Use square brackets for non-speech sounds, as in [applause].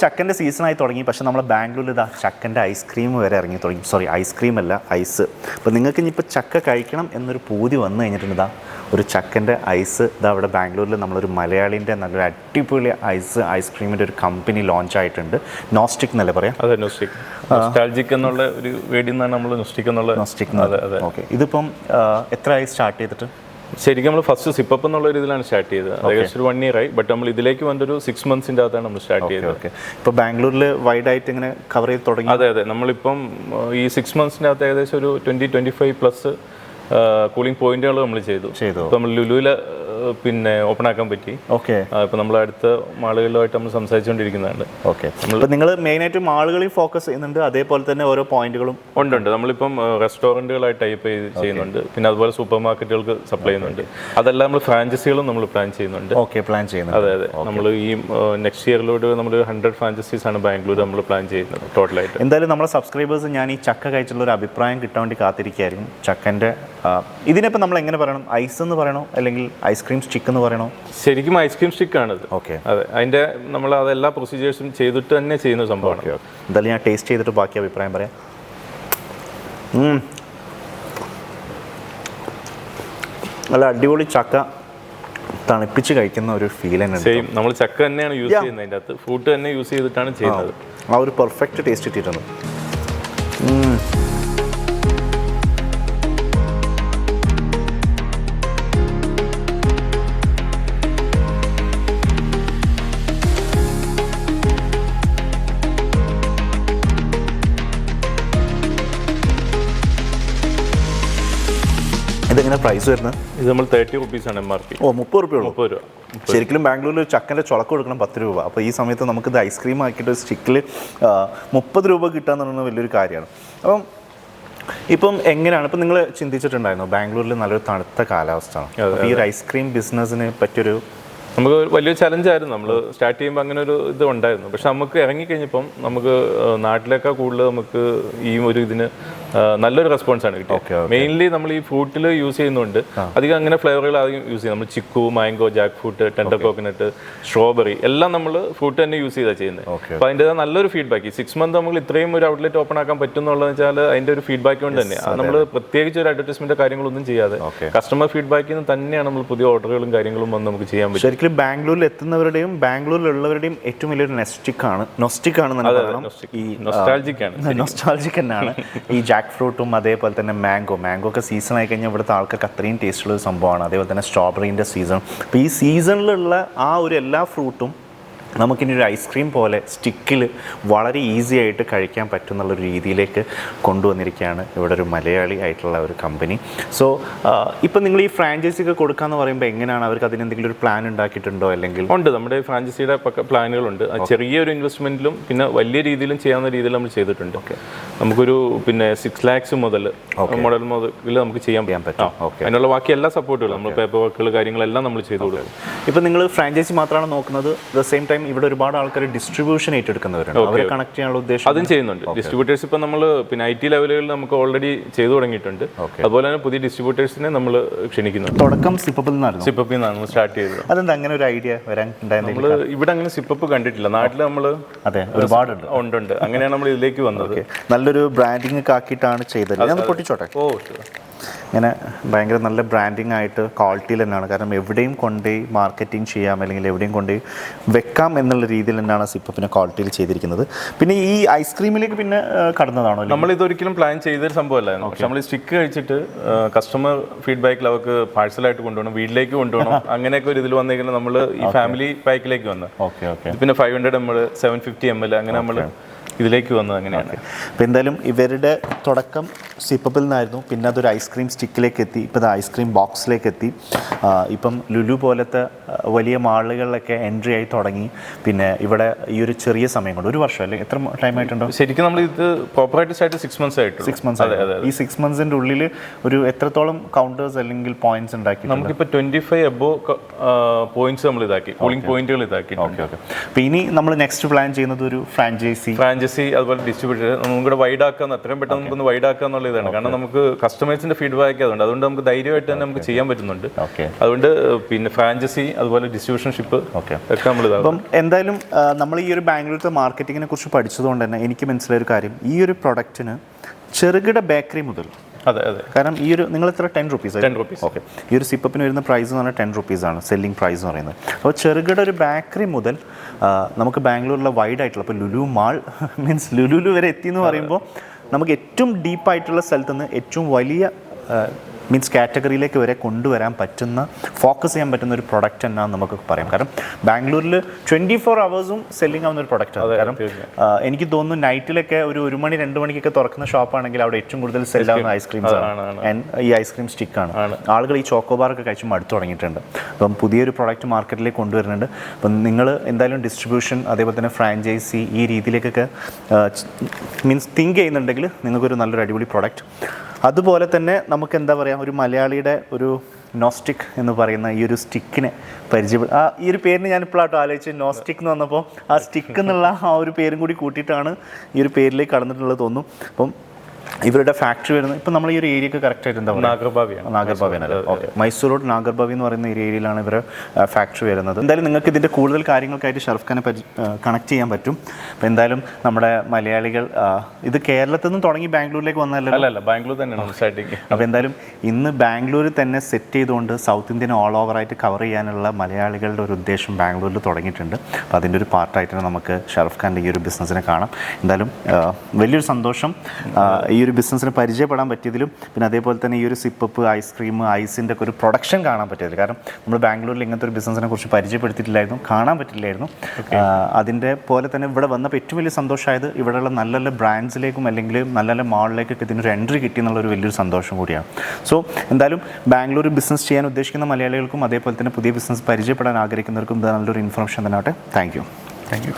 ചക്കന്റെ സീസണായി തുടങ്ങി. പക്ഷെ നമ്മൾ ബാംഗ്ലൂരിൽ ഇതാ ചക്കന്റെ ഐസ്ക്രീം വരെ ഇറങ്ങി തുടങ്ങി. സോറി ഐസ്ക്രീം അല്ല ഐസ് അപ്പോൾ നിങ്ങൾക്ക് ഇനിയിപ്പോൾ ചക്ക കഴിക്കണം എന്നൊരു പൂതി വന്നു കഴിഞ്ഞിട്ടുണ്ട് ഇതാ ഒരു ചക്കന്റെ ഐസ് ഇതാ അവിടെ ബാംഗ്ലൂരിൽ നമ്മളൊരു മലയാളിന്റെ നല്ലൊരു അടിപൊളി ഐസ് ഐസ്ക്രീമിന്റെ ഒരു കമ്പനി ലോഞ്ച് ആയിട്ടുണ്ട്. നോസ്റ്റിക് എന്നല്ലേ പറയാം? അതെ നോസ്റ്റിക് നൊസ്റ്റാൾജിക് എന്നുള്ള ഒരു വേടി നിന്നാണ് നമ്മൾ നോസ്റ്റിക് എന്നുള്ള നോസ്റ്റിക് അതെ അതെ. ഓക്കെ ഇതിപ്പം എത്ര എത്രയായി സ്റ്റാർട്ട് ചെയ്തിട്ട്? ശരിക്കും നമ്മൾ ഫസ്റ്റ് സിപ്പപ്പ് എന്നുള്ള രീതിയിലാണ് സ്റ്റാർട്ട് ചെയ്തത്. ഏകദേശം ഒരു വൺ ഇയർ ആയി. ബട്ട് നമ്മൾ ഇതിലേക്ക് വന്നൊരു സിക്സ് മന്ത്സിന്റെ അകത്താണ് നമ്മൾ സ്റ്റാർട്ട് ചെയ്തത്. ഓക്കെ ഇപ്പോൾ ബാംഗ്ലൂരിൽ വൈഡ് ആയിട്ട് ഇങ്ങനെ കവർ ചെയ്ത് തുടങ്ങി? അതെ അതെ. നമ്മളിപ്പം ഈ സിക്സ് മന്ത്സിന്റെ അകത്ത് ഏകദേശം ഒരു twenty twenty five plus cooling പോയിന്റുകൾ നമ്മൾ ചെയ്തു. ചെയ്തു. നമ്മൾ ലുലുവിൽ പിന്നെ ഓപ്പൺ ആക്കാൻ പറ്റി. ഓക്കെ. ഇപ്പൊ നമ്മൾ അടുത്ത മാളുകളിലുമായിട്ട് നമ്മൾ സംസാരിച്ചുകൊണ്ടിരിക്കുന്നുണ്ട് ഓക്കെ. നിങ്ങൾ നിങ്ങൾ ആയിട്ട് മാളുകളിൽ ഫോക്കസ് ചെയ്യുന്നുണ്ട് അതേപോലെ തന്നെ ഓരോ പോയിന്റുകളും. ഉണ്ട് ഉണ്ട്. നമ്മളിപ്പം റെസ്റ്റോറന്റുകളായിട്ട് ടൈപ്പ് ചെയ്യുന്നുണ്ട്. പിന്നെ അതുപോലെ സൂപ്പർ മാർക്കറ്റുകൾക്ക് സപ്ലൈ ചെയ്യുന്നുണ്ട്. അതെല്ലാം നമ്മൾ ഫ്രാഞ്ചൈസികളും നമ്മൾ പ്ലാൻ ചെയ്യുന്നുണ്ട്. ഓക്കെ പ്ലാൻ ചെയ്യുന്നുണ്ട്. അതെ അതെ. നമ്മൾ ഈ നെക്സ്റ്റ് ഇയറിലോട്ട് നമ്മൾ ഹൺഡ്രഡ് ഫ്രാഞ്ചൈസീസ് ആണ് ബാംഗ്ലൂർ നമ്മൾ പ്ലാൻ ചെയ്യുന്നത് ടോട്ടലായിട്ട്. എന്തായാലും നമ്മളെ സബ്സ്ക്രൈബേഴ്സ് ഞാൻ ഈ ചക്ക കഴിച്ചുള്ള ഒരു അഭിപ്രായം കിട്ടാൻ വേണ്ടി കാത്തിരിക്കുകയായിരിക്കും. ചക്കന്റെ ഇതിനിപ്പോൾ നമ്മൾ എങ്ങനെ പറയണം? ഐസ് എന്ന് പറയണോ? അല്ലെങ്കിൽ ഐസ്ക്രീം സ്റ്റിക്ക് എന്ന് പറയണോ? ശരിക്കും ഐസ്ക്രീം സ്റ്റിക്ക് ആണിത്. ഓക്കെ. അതെ അതിന്റെ നമ്മൾ അതെല്ലാ പ്രൊസീജിയേഴ്സും ചെയ്തിട്ട് തന്നെ ചെയ്യുന്ന സംഭവമാണ്. Okay okay. എന്തായാലും ഞാൻ ടേസ്റ്റ് ചെയ്തിട്ട് ബാക്കി അഭിപ്രായം പറയാം. നല്ല അടിപൊളി ചക്ക തണുപ്പിച്ച് കഴിക്കുന്ന ഒരു ഫീൽ തന്നെ സെയിം നമ്മൾ ചക്ക തന്നെയാണ് യൂസ് ചെയ്യുന്നത് അതിന്റെ അകത്ത്. ഫ്രൂട്ട് തന്നെ യൂസ് ചെയ്തിട്ടാണ് ചെയ്യുന്നത്. ആ ഒരു പെർഫെക്റ്റ് ടേസ്റ്റ് കിട്ടിയിട്ടുണ്ട്. ഇതെങ്ങനെ പ്രൈസ് വരുന്നത്? ഇത് നമ്മൾ തേർട്ടി റുപ്പീസ് ആണ് എം ആർ പി ഓ മുപ്പത് റുപ്യ മുപ്പത് രൂപ. ശരിക്കും ബാംഗ്ലൂരിൽ ഒരു ചക്കന്റെ ചുളക്ക് കൊടുക്കണം പത്ത് രൂപ. അപ്പോൾ ഈ സമയത്ത് നമുക്ക് നമുക്കിത് ഐസ്ക്രീം ആക്കിയിട്ട് സ്റ്റിക്കിൽ മുപ്പത് രൂപ കിട്ടുക എന്ന് പറയുന്നത് വലിയൊരു കാര്യമാണ്. അപ്പം ഇപ്പം എങ്ങനെയാണ് ഇപ്പം നിങ്ങൾ ചിന്തിച്ചിട്ടുണ്ടായിരുന്നു ബാംഗ്ലൂരിൽ നല്ലൊരു തണുത്ത കാലാവസ്ഥയാണ് ഈ ഒരു ഐസ്ക്രീം ബിസിനസ്സിന് പറ്റിയൊരു നമുക്ക് ഒരു വലിയ ചലഞ്ചായിരുന്നു നമ്മൾ സ്റ്റാർട്ട് ചെയ്യുമ്പോൾ അങ്ങനെ ഒരു ഇത് ഉണ്ടായിരുന്നു. പക്ഷെ നമുക്ക് ഇറങ്ങിക്കഴിഞ്ഞപ്പം നമുക്ക് നാട്ടിലേക്കാൾ കൂടുതൽ നമുക്ക് ഈ ഒരു ഇതിന് നല്ലൊരു റെസ്പോൺസ് ആണ് കിട്ടിയത്. മെയിൻലി നമ്മൾ ഈ ഫ്രൂട്ടിൽ യൂസ് ചെയ്യുന്നുണ്ട്. അധികം അങ്ങനെ ഫ്ലേവറുകൾ ആദ്യം യൂസ് ചെയ്യും. നമ്മൾ chikoo mango jackfruit tender coconut strawberry എല്ലാം നമ്മൾ ഫ്രൂട്ട് തന്നെ യൂസ് ചെയ്താണ് ചെയ്യുന്നത്. അപ്പോൾ അതിന്റെ നല്ലൊരു ഫീഡ്ബാക്ക് ഈ സിക്സ് മന്ത് നമ്മൾ ഇത്രയും ഒരു ഔട്ട്ലെറ്റ് ഓപ്പൺ ആക്കാൻ പറ്റും എന്നുള്ളത് വെച്ചാൽ അതിന്റെ ഒരു ഫീഡ്ബാക്ക് കൊണ്ട് തന്നെ. നമ്മൾ പ്രത്യേകിച്ച് ഒരു അഡ്വർടൈസ്മെന്റ് കാര്യങ്ങളൊന്നും ചെയ്യാതെ കസ്റ്റമർ ഫീഡ്ബാക്കിൽ നിന്ന് തന്നെയാണ് നമ്മൾ പുതിയ ഓർഡറുകളും കാര്യങ്ങളും വന്ന് നമുക്ക് ചെയ്യാൻ പറ്റും ശരിക്കും ബാംഗ്ലൂരിൽ എത്തുന്നവരുടെയും ബാംഗ്ലൂരിലുള്ളവരുടെയും ഏറ്റവും വലിയൊരു നെസ്റ്റിക് ആണ്. നൊസ്റ്റിക് ആണ് [laughs] ഈ നൊസ്റ്റാൾജിക് ആണ്. നൊസ്റ്റാൾജിക് ഈ ജാക്ക് ഫ്രൂട്ടും അതേപോലെ തന്നെ മാംഗോ മാംഗോ ഒക്കെ സീസൺ ആയി കഴിഞ്ഞാൽ ഇവിടുത്തെ ആൾക്കാർക്ക് അത്രയും ടേസ്റ്റുള്ള ഒരു സംഭവമാണ്. അതേപോലെ തന്നെ സ്ട്രോബെറിന്റെ സീസൺ അപ്പോൾ ഈ സീസണിലുള്ള ആ ഒരു എല്ലാ ഫ്രൂട്ടും നമുക്കിനി ഒരു ഐസ്ക്രീം പോലെ സ്റ്റിക്കിൽ വളരെ ഈസി ആയിട്ട് കഴിക്കാൻ പറ്റുന്നുള്ളൊരു രീതിയിലേക്ക് കൊണ്ടുവന്നിരിക്കുകയാണ് ഇവിടെ ഒരു മലയാളി ആയിട്ടുള്ള ഒരു കമ്പനി സോ ഇപ്പം നിങ്ങൾ ഈ ഫ്രാഞ്ചൈസി ഒക്കെ കൊടുക്കാന്ന് പറയുമ്പോൾ എങ്ങനെയാണ്? അവർക്ക് അതിനെന്തെങ്കിലും ഒരു പ്ലാൻ ഉണ്ടാക്കിയിട്ടുണ്ടോ അല്ലെങ്കിൽ? ഉണ്ട്. നമ്മുടെ ഫ്രാഞ്ചൈസിയുടെ പ്ലാനുകളുണ്ട്. ചെറിയ ചെറിയൊരു ഇൻവെസ്റ്റ്മെന്റിലും പിന്നെ വലിയ രീതിയിലും ചെയ്യാവുന്ന രീതിയിൽ നമ്മൾ ചെയ്തിട്ടുണ്ട്. ഓക്കെ നമുക്കൊരു പിന്നെ സിക്സ് ലാക്സ് മുതൽ മോഡൽ മുതൽ നമുക്ക് ചെയ്യാൻ പറ്റും. അതിനുള്ള ബാക്കി എല്ലാ സപ്പോർട്ടുകളും നമ്മൾ പേപ്പർ വർക്കുകൾ കാര്യങ്ങളെല്ലാം നമ്മൾ ചെയ്തു കൊടുക്കും. ഇപ്പം നിങ്ങൾ ഫ്രാഞ്ചൈസി മാത്രമാണ് നോക്കുന്നത്? ദ സെയിം ടൈം ഇവിടെ ഒരുപാട് ആൾക്കാർ ഡിസ്ട്രിബ്യൂഷൻ ഏറ്റെടുക്കുന്നവരാണ് അവരെ കണക്ട് ചെയ്യാനുള്ള ഉദ്ദേശം അതും ചെയ്യുന്നുണ്ട്. ഡിസ്ട്രിബ്യൂട്ടേഴ്സ് ഇപ്പം നമ്മൾ പിന്നെ ഐ ടി ലെവലുകളിൽ നമുക്ക് ഓൾറെഡി ചെയ്തു തുടങ്ങിയിട്ടുണ്ട്. അതുപോലെ തന്നെ പുതിയ ഡിസ്ട്രിബ്യൂട്ടേഴ്സിനെ നമ്മൾ ക്ഷണിക്കുന്നു തുടക്കം സിപ്പപ്പിൽ നിന്നാണ് സിപ്പപ്പിൽ നിന്നാണ് സ്റ്റാർട്ട് ചെയ്തത്. അതെന്താ അങ്ങനെ ഒരു ഐഡിയ വരാൻ നമ്മൾ ഇവിടെ അങ്ങനെ സിപ്പപ്പ് കണ്ടിട്ടില്ല. നാട്ടിൽ നമ്മൾ അതെ ഒരുപാടുണ്ട്. ഉണ്ട് ഉണ്ട്. അങ്ങനെയാണ് നമ്മൾ ഇതിലേക്ക് വന്നത്. നല്ലൊരു ബ്രാൻഡിങ് ആക്കിയിട്ടാണ് ചെയ്തത്. ഞാൻ പൊട്ടിച്ചോട്ടെ? ഓ ഇങ്ങനെ ഭയങ്കര നല്ല ബ്രാൻഡിങ് ആയിട്ട് ക്വാളിറ്റിയിൽ തന്നെയാണ്. കാരണം എവിടെയും കൊണ്ടുപോയി മാർക്കറ്റിംഗ് ചെയ്യാം അല്ലെങ്കിൽ എവിടെയും കൊണ്ടുപോയി വെക്കാം എന്നുള്ള രീതിയിൽ തന്നെയാണ് സിപ്പപ്പിനെ ക്വാളിറ്റിയിൽ ചെയ്തിരിക്കുന്നത്. പിന്നെ ഈ ഐസ്ക്രീമിലേക്ക് പിന്നെ കടന്നതാണോ നമ്മൾ ഇതൊരിക്കലും പ്ലാൻ ചെയ്തൊരു സംഭവമല്ലായിരുന്നു. പക്ഷെ നമ്മൾ സ്റ്റിക്ക് കഴിച്ചിട്ട് കസ്റ്റമർ ഫീഡ്ബാക്കിൽ അവർക്ക് പാഴ്സലായിട്ട് കൊണ്ടുപോകണം വീട്ടിലേക്ക് കൊണ്ടുപോകണം [laughs] അങ്ങനെയൊക്കെ ഒരു ഇതിൽ വന്നിരിക്കുന്നത് നമ്മൾ ഈ ഫാമിലി പാക്കിലേക്ക് വന്ന്. ഓക്കെ ഓക്കെ പിന്നെ five hundred M L seven fifty M L അങ്ങനെ നമ്മൾ ഇതിലേക്ക് വന്നത് അങ്ങനെയാണ് അപ്പോൾ എന്തായാലും ഇവരുടെ തുടക്കം സിപ്പപ്പിൽ നിന്നായിരുന്നു പിന്നെ അതൊരു ഐസ്ക്രീം സ്റ്റിക്കിലേക്ക് എത്തി. ഇപ്പോൾ അത് ഐസ്ക്രീം ബോക്സിലേക്ക് എത്തി. ഇപ്പം ലുലു പോലത്തെ വലിയ മാളുകളിലൊക്കെ എൻട്രി ആയി തുടങ്ങി. പിന്നെ ഇവിടെ ഈ ഒരു ചെറിയ സമയം കൊണ്ട് ഒരു വർഷം അല്ലെങ്കിൽ എത്ര ടൈം ആയിട്ടുണ്ടോ? ശരിക്കും നമ്മൾ ഇത് പ്രോപ്പറായിട്ട് സ്റ്റാർട്ട് സിക്സ് മന്ത്സ് ആയിട്ട് സിക്സ് മന്ത്സ് ഈ സിക്സ് മന്ത്സിന്റെ ഉള്ളിൽ ഒരു എത്രത്തോളം കൗണ്ടേഴ്സ് അല്ലെങ്കിൽ പോയിന്റ്സ് ഉണ്ടാക്കി നമുക്കിപ്പോൾ ട്വന്റി ഫൈവ് എബോ പോയിന്റ്സ് നമ്മൾ ഇതാക്കി. കൂളിംഗ് പോയിന്റുകൾ ഇതാക്കി ഓക്കെ ഓക്കെ അപ്പോൾ ഇനി നമ്മൾ നെക്സ്റ്റ് പ്ലാൻ ചെയ്യുന്നത് ഒരു ഫ്രാഞ്ചൈസി ഫ്രാഞ്ചൈസി ഫ്രാഞ്ചൈസി അതുപോലെ ഡിസ്ട്രിബ്യൂട്ടർ നമുക്ക് കൂടെ വൈഡ് ആക്കാൻ എത്രയും പെട്ടെന്ന് നമുക്കൊന്ന് വൈഡ് ആക്കുക എന്നുള്ള ഇതാണ്. കാരണം നമുക്ക് കസ്റ്റമേഴ്സിന്റെ ഫീഡ്ബാക്ക് അതുകൊണ്ട് അതുകൊണ്ട് നമുക്ക് ധൈര്യമായിട്ട് തന്നെ നമുക്ക് ചെയ്യാൻ പറ്റുന്നുണ്ട്. ഓക്കെ അതുകൊണ്ട് പിന്നെ ഫ്രാഞ്ചൈസി അതുപോലെ ഡിസ്ട്രിബ്യൂഷൻഷിപ്പ് ഒക്കെ നമ്മൾ അപ്പം എന്തായാലും നമ്മൾ ഈ ഒരു ബാംഗ്ലൂരിലത്തെ മാർക്കറ്റിങ്ങിനെ കുറിച്ച് പഠിച്ചതുകൊണ്ട് തന്നെ എനിക്ക് മനസ്സിലായ ഒരു കാര്യം. ഈ ഒരു പ്രൊഡക്റ്റിന് ചെറുകിട ബേക്കറി മുതൽ അതെ അതെ. കാരണം ഈ ഒരു നിങ്ങൾ എത്ര? Ten rupees ten rupees. Okay. ഈ ഒരു സിപ്പപ്പിന് വരുന്ന പ്രൈസ് എന്ന് പറഞ്ഞാൽ ടെൻ റുപ്പീസാണ് സെല്ലിംഗ് പ്രൈസ് എന്ന് പറയുന്നത്. അപ്പോൾ ചെറുകിട ഒരു ബേക്കറി മുതൽ നമുക്ക് ബാംഗ്ലൂരിലെ വൈഡ് ആയിട്ടുള്ള ഇപ്പോൾ ലുലു മാൾ [laughs] മീൻസ് ലുലുലു വരെ എത്തി എന്ന് പറയുമ്പോൾ നമുക്ക് ഏറ്റവും ഡീപ്പായിട്ടുള്ള സ്ഥലത്ത് നിന്ന് ഏറ്റവും വലിയ മീൻസ് കാറ്റഗറിയിലേക്ക് വരെ കൊണ്ടുവരാൻ പറ്റുന്ന ഫോക്കസ് ചെയ്യാൻ പറ്റുന്ന ഒരു പ്രൊഡക്റ്റ് എന്നാണ് നമുക്ക് പറയാം. കാരണം ബാംഗ്ലൂരിൽ ട്വന്റി ഫോർ അവേഴ്സും സെല്ലിംഗ് ആവുന്ന ഒരു പ്രൊഡക്റ്റാണ് കാരണം എനിക്ക് തോന്നുന്നു നൈറ്റിലൊക്കെ ഒരു ഒരു മണി രണ്ട് മണിക്കൊക്കെ തുറക്കുന്ന ഷോപ്പാണെങ്കിൽ അവിടെ ഏറ്റവും കൂടുതൽ സെല്ലാവുന്ന ഐസ്ക്രീംസ് ആണ്, ഈ ഐസ്ക്രീം സ്റ്റിക്കാണ് ആളുകൾ ഈ ചോക്കോ ബാർ ഒക്കെ കഴിച്ച് മടുത്തു തുടങ്ങിയിട്ടുണ്ട്. അപ്പം പുതിയൊരു പ്രോഡക്റ്റ് മാർക്കറ്റിലേക്ക് കൊണ്ടുവരുന്നുണ്ട്. അപ്പം നിങ്ങൾ എന്തായാലും ഡിസ്ട്രിബ്യൂഷൻ അതേപോലെ തന്നെ ഫ്രാഞ്ചൈസി ഈ രീതിയിലേക്കൊക്കെ മീൻസ് തിങ്ക് ചെയ്യുന്നുണ്ടെങ്കിൽ നിങ്ങൾക്കൊരു നല്ലൊരു അടിപൊളി പ്രോഡക്റ്റ് അതുപോലെ തന്നെ നമുക്ക് എന്താ പറയുക ഒരു മലയാളിയുടെ ഒരു നോസ്റ്റിക് എന്ന് പറയുന്ന ഈ ഒരു സ്റ്റിക്കിനെ പരിചയ ആ ഈ ഒരു പേരിന് ഞാൻ ഇപ്പോഴാട്ടോ ആലോചിച്ച്. നോസ്റ്റിക് എന്ന് വന്നപ്പോൾ ആ സ്റ്റിക്ക് എന്നുള്ള ആ ഒരു പേരും കൂടി കൂട്ടിയിട്ടാണ് ഈ ഒരു പേരിലേക്ക് കടന്നിട്ടുള്ളത് തോന്നുന്നു. അപ്പം ഇവരുടെ ഫാക്ടറി വരുന്നത് ഇപ്പം നമ്മൾ ഈ ഒരു ഏരിയക്ക് കറക്റ്റായിട്ട് എന്താ നാഗർഭാവി നാഗർഭാവിയാണ് നാഗർഭാവിയാണ് ഓക്കെ മൈസൂർ റോഡ് നാഗർഭാവി എന്ന് പറയുന്ന ഒരു ഏരിയയിലാണ് ഇവർ ഫാക്ടറി വരുന്നത്. എന്തായാലും നിങ്ങൾക്ക് ഇതിന്റെ കൂടുതൽ കാര്യങ്ങൾക്കായിട്ട് ഷർഫ് ഖാനെ കണക്ട് ചെയ്യാൻ പറ്റും. അപ്പോൾ എന്തായാലും നമ്മുടെ മലയാളികൾ ഇത് കേരളത്തിൽ നിന്ന് തുടങ്ങി ബാംഗ്ലൂരിലേക്ക് വന്നല്ലോ അല്ല അല്ല ബാംഗ്ലൂർ തന്നെയാണ് സ്റ്റാർട്ടിങ് അപ്പോൾ എന്തായാലും ഇന്ന് ബാംഗ്ലൂരിൽ തന്നെ സെറ്റ് ചെയ്തുകൊണ്ട് സൗത്ത് ഇന്ത്യൻ ഓൾ ഓവർ ആയിട്ട് കവർ ചെയ്യാനുള്ള മലയാളികളുടെ ഒരു ഉദ്ദേശം ബാംഗ്ലൂരിൽ തുടങ്ങിയിട്ടുണ്ട്. അപ്പോൾ അതിന്റെ ഒരു പാർട്ടായിട്ട് നമുക്ക് ഷർഫ് ഖാന്റെ ഈ ഒരു ബിസിനസ്സിനെ കാണാം. എന്തായാലും വലിയൊരു സന്തോഷം. ഈ ഒരു ബിസിനസ്സിന് പരിചയപ്പെടാൻ പറ്റിയതിലും പിന്നെ അതേപോലെ തന്നെ ഈ ഒരു സിപ്പപ്പ് ഐസ്ക്രീം ഐസിന്റെ ഒക്കെ ഒരു പ്രൊഡക്ഷൻ കാണാൻ പറ്റിയതിൽ കാരണം നമ്മൾ ബാംഗ്ലൂരിൽ ഇങ്ങനത്തെ ഒരു ബിസിനസ്സിനെ കുറിച്ച് പരിചയപ്പെടുത്തിയിട്ടില്ലായിരുന്നു കാണാൻ പറ്റില്ലായിരുന്നു. അതിന്റെ പോലെ തന്നെ ഇവിടെ വന്നപ്പോൾ ഏറ്റവും വലിയ സന്തോഷമായത് ഇവിടെയുള്ള നല്ല നല്ല ബ്രാൻഡ്സിലേക്കും അല്ലെങ്കിൽ നല്ല നല്ല മാളിലേക്കൊക്കെ ഇതിനൊരു എൻട്രി കിട്ടി എന്നുള്ളൊരു വലിയൊരു സന്തോഷം കൂടിയാണ്. സോ എന്തായാലും ബാംഗ്ലൂർ ബിസിനസ് ചെയ്യാൻ ഉദ്ദേശിക്കുന്ന മലയാളികൾക്കും അതേപോലെ തന്നെ പുതിയ ബിസിനസ് പരിചയപ്പെടാൻ ആഗ്രഹിക്കുന്നവർക്കും ഇത് നല്ലൊരു ഇൻഫർമേഷൻ തന്നെ ആവട്ടെ. Thank you thank you